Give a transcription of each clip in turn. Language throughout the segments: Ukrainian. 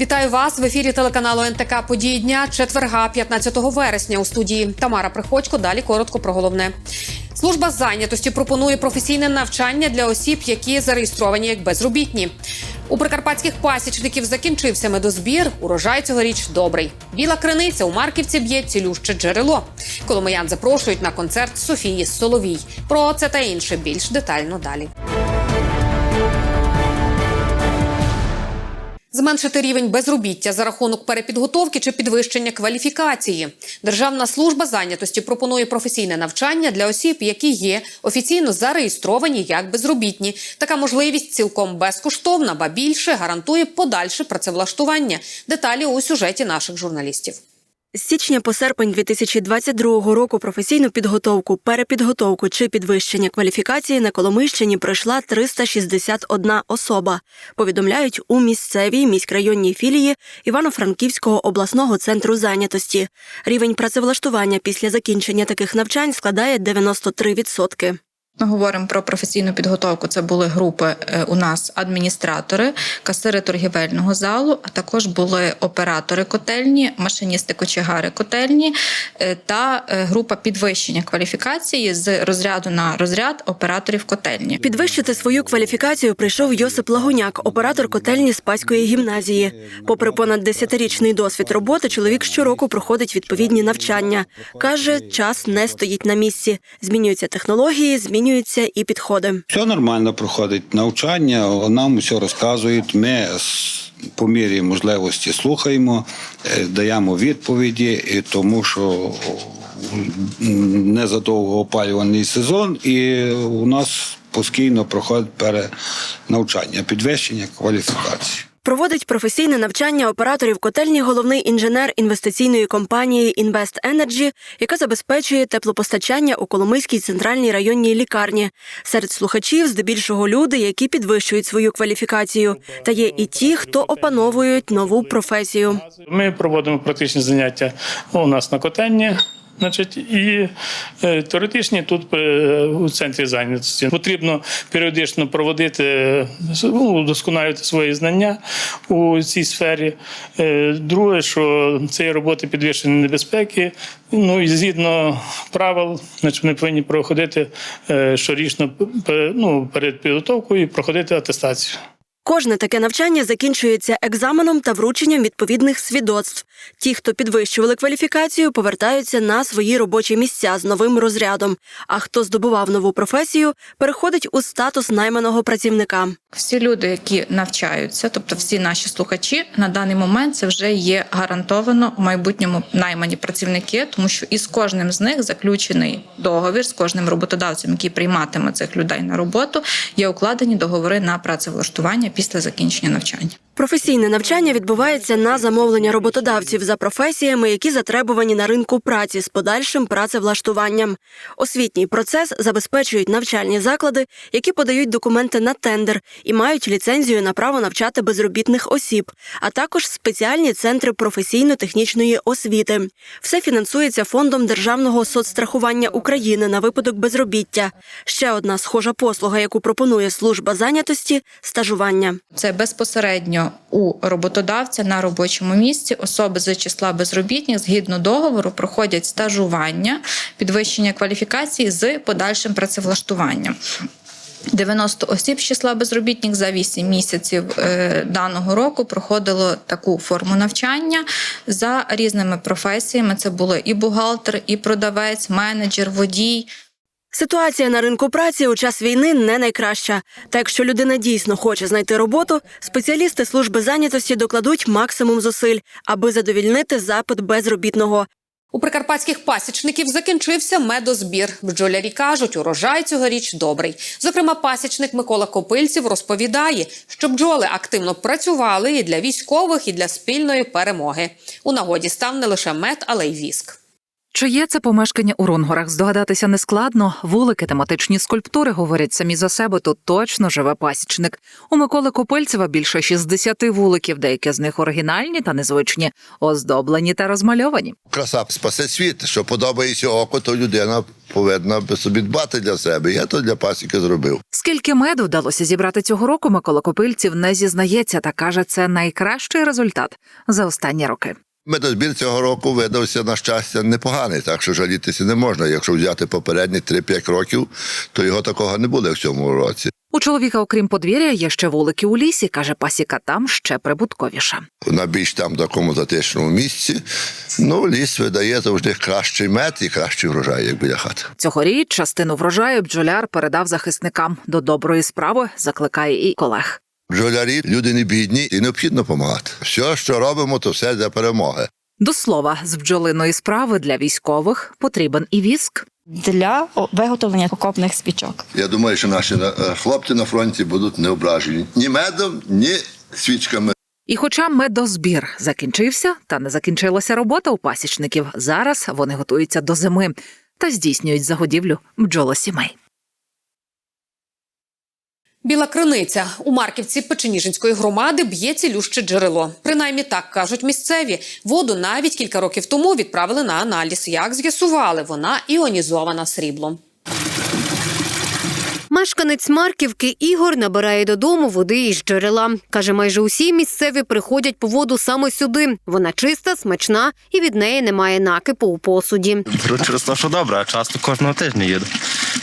Вітаю вас в ефірі телеканалу НТК Події дня четверга, 15 вересня. У студії Тамара Приходько. Далі коротко про головне. Служба зайнятості пропонує професійне навчання для осіб, які зареєстровані як безробітні. У прикарпатських пасічників закінчився медозбір. Урожай цьогоріч добрий. Біла криниця у Марківці б'є цілюще джерело. Коломиян запрошують на концерт Софії Соловій. Про це та інше більш детально далі. Зменшити рівень безробіття за рахунок перепідготовки чи підвищення кваліфікації. Державна служба зайнятості пропонує професійне навчання для осіб, які є офіційно зареєстровані як безробітні. Така можливість цілком безкоштовна, ба більше гарантує подальше працевлаштування. Деталі у сюжеті наших журналістів. З січня по серпень 2022 року професійну підготовку, перепідготовку чи підвищення кваліфікації на Коломийщині пройшла 361 особа. Повідомляють у місцевій міськрайонній філії Івано-Франківського обласного центру зайнятості. Рівень працевлаштування після закінчення таких навчань складає 93%. Ми говоримо про професійну підготовку. Це були групи е, у нас адміністратори, касири торгівельного залу, а також були оператори котельні, машиністи кочегари котельні е, та е, група підвищення кваліфікації з розряду на розряд операторів котельні. Підвищити свою кваліфікацію прийшов Йосип Лагуняк, оператор котельні Спаської гімназії. Попри понад десятирічний досвід роботи, чоловік щороку проходить відповідні навчання. Каже, час не стоїть на місці. Змінюються технології, змінюються і підходи. Все нормально проходить навчання, нам все розказують. Ми по мірі можливості слухаємо, е, даємо відповіді, тому що незадовго опалювальний сезон, і у нас постійно проходить перенавчання, підвищення кваліфікації. Проводить професійне навчання операторів котельні головний інженер інвестиційної компанії Invest Energy, яка забезпечує теплопостачання у Коломийській центральній районній лікарні. Серед слухачів здебільшого люди, які підвищують свою кваліфікацію. Та є і ті, хто опановують нову професію. Ми проводимо практичні заняття у нас на котельні. Значить, і е, теоретичні тут е, у центрі зайнятості потрібно періодично проводити, ну, удосконалювати свої знання у цій сфері. Е, Друге, що це роботи підвищеної небезпеки. Ну і згідно правил, значить, вони повинні проходити щорічно ну, перед підготовкою і проходити атестацію. Кожне таке навчання закінчується екзаменом та врученням відповідних свідоцтв. Ті, хто підвищували кваліфікацію, повертаються на свої робочі місця з новим розрядом. А хто здобував нову професію, переходить у статус найманого працівника. Всі люди, які навчаються, тобто всі наші слухачі, на даний момент це вже є гарантовано у майбутньому наймані працівники, тому що із кожним з них заключений договір з кожним роботодавцем, який прийматиме цих людей на роботу, є укладені договори на працевлаштування після закінчення навчання. Професійне навчання відбувається на замовлення роботодавців за професіями, які затребувані на ринку праці з подальшим працевлаштуванням. Освітній процес забезпечують навчальні заклади, які подають документи на тендер і мають ліцензію на право навчати безробітних осіб, а також спеціальні центри професійно-технічної освіти. Все фінансується фондом державного соцстрахування України на випадок безробіття. Ще одна схожа послуга, яку пропонує служба зайнятості стажування. Це безпосередньо у роботодавця на робочому місці. Особи з числа безробітних згідно договору проходять стажування, підвищення кваліфікації з подальшим працевлаштуванням. 90 осіб з числа безробітних за 8 місяців е, даного року проходило таку форму навчання за різними професіями. Це були і бухгалтер, і продавець, менеджер, водій. Ситуація на ринку праці у час війни не найкраща. Та якщо людина дійсно хоче знайти роботу, спеціалісти служби зайнятості докладуть максимум зусиль, аби задовільнити запит безробітного. У прикарпатських пасічників закінчився медозбір. Бджолярі кажуть, урожай цьогоріч добрий. Зокрема, пасічник Микола Копильців розповідає, що бджоли активно працювали і для військових, і для спільної перемоги. У нагоді став не лише мед, але й віск. Чи є це помешкання у Рунгорах? Здогадатися нескладно. Вулики, тематичні скульптури говорять самі за себе. Тут точно живе пасічник. У Миколи Копильцева більше 60 вуликів, деякі з них оригінальні та незвичні, оздоблені та розмальовані. краса спасе світ. Що подобається око, то людина повинна собі дбати для себе. Я то для пасіки зробив. Скільки меду вдалося зібрати цього року, Микола Копильців не зізнається та каже, це найкращий результат за останні роки. Медозбір цього року видався на щастя непоганий, так що жалітися не можна. Якщо взяти попередні 3-5 років, то його такого не буде в цьому році. У чоловіка, окрім подвір'я, є ще вулики у лісі. каже, пасіка там ще прибутковіша. На більш там такому затишному місці. Ну, ліс видає завжди кращий мед і кращий врожай, як біля хати. Цьогоріч частину врожаю бджоляр передав захисникам. До доброї справи закликає і колег. Бджолярі люди не бідні і необхідно допомагати. Все, що робимо, то все для перемоги. До слова, з бджолиної справи для військових потрібен і віск. для виготовлення окопних свічок. Я думаю, що наші е, хлопці на фронті будуть не ображені ні медом, ні свічками. І хоча медозбір закінчився, та не закінчилася робота у пасічників, зараз вони готуються до зими та здійснюють загодівлю бджолосімей. Біла криниця у Марківці Печеніжинської громади б'є цілюще джерело. Принаймні так кажуть місцеві. Воду навіть кілька років тому відправили на аналіз. Як з'ясували, вона іонізована сріблом. Мешканець Марківки Ігор набирає додому води із джерела. Каже, майже усі місцеві приходять по воду саме сюди. Вона чиста, смачна і від неї немає накипу у посуді. Беру через те, що добре, а часто кожного тижня їду.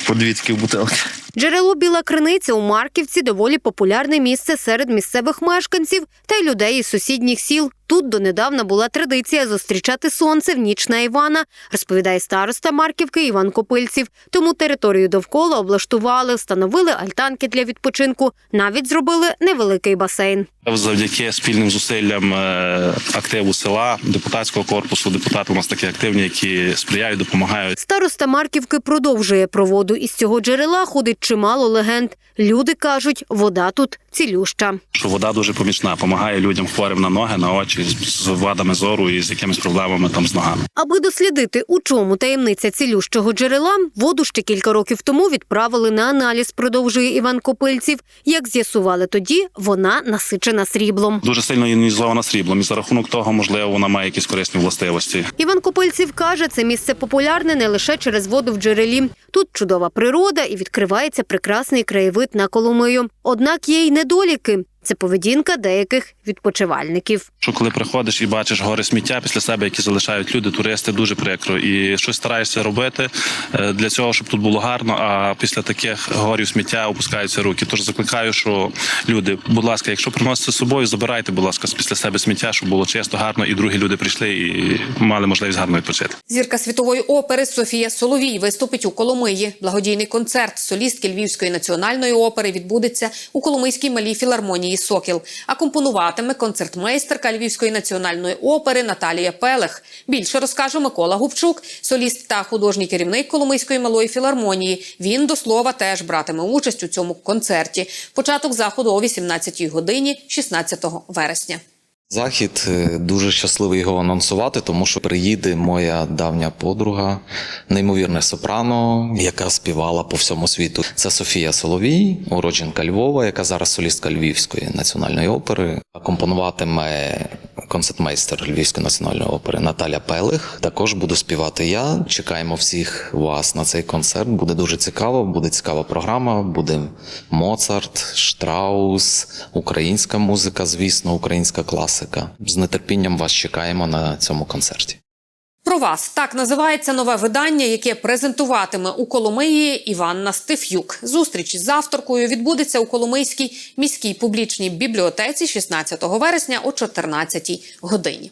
По дві такі бутилки. Джерело Біла Криниця у Марківці доволі популярне місце серед місцевих мешканців та й людей із сусідніх сіл. Тут донедавна була традиція зустрічати сонце в ніч на Івана, розповідає староста Марківки Іван Копильців. Тому територію довкола облаштували, встановили альтанки для відпочинку, навіть зробили невеликий басейн. Завдяки спільним зусиллям е, активу села, депутатського корпусу, депутати у нас такі активні, які сприяють, допомагають. Староста Марківки продовжує про воду із цього джерела ходить чимало легенд. Люди кажуть, вода тут цілюща. Що вода дуже помічна, допомагає людям хворим на ноги, на очі з- з вадами зору і з якимись проблемами там з ногами. Аби дослідити, у чому таємниця цілющого джерела, воду ще кілька років тому відправили на аналіз, продовжує Іван Копильців. Як з'ясували тоді, вона насичена сріблом. Дуже сильно іонізована сріблом, і за рахунок того, можливо, вона має якісь корисні властивості. Іван Копильців каже, це місце популярне не лише через воду в джерелі. Тут чудова природа і відкривається прекрасний краєвид на Коломию. Однак є й недоліки. Це поведінка деяких відпочивальників. Що коли приходиш і бачиш гори сміття після себе, які залишають люди, туристи, дуже прикро. І щось стараєшся робити е, для цього, щоб тут було гарно. А після таких горів сміття опускаються руки. Тож закликаю, що люди, будь ласка, якщо приносите з собою, забирайте, будь ласка, після себе сміття, щоб було чисто, гарно, і другі люди прийшли і мали можливість гарно відпочити. Зірка світової опери Софія Соловій виступить у Коломиї. Благодійний концерт солістки Львівської національної опери відбудеться у Коломийській малій філармонії Сокіл. Акомпонуватиме концертмейстерка Львівської національної опери Наталія Пелех. Більше розкаже Микола Губчук, соліст та художній керівник Коломийської малої філармонії. Він до слова теж братиме участь у цьому концерті. Початок заходу о 18-й годині, 16 вересня. Захід е, дуже щасливий його анонсувати, тому що приїде моя давня подруга, неймовірне сопрано, яка співала по всьому світу. Це Софія Соловій, уродженка Львова, яка зараз солістка Львівської національної опери. Акомпонуватиме концертмейстер Львівської національної опери Наталя Пелих. Також буду співати я. Чекаємо всіх вас на цей концерт. Буде дуже цікаво. Буде цікава програма. Буде Моцарт, Штраус, українська музика, звісно, українська класика. З нетерпінням вас чекаємо на цьому концерті. Про вас так називається нове видання, яке презентуватиме у Коломиї Іванна Стеф'юк. Зустріч з авторкою відбудеться у Коломийській міській публічній бібліотеці 16 вересня о 14 годині.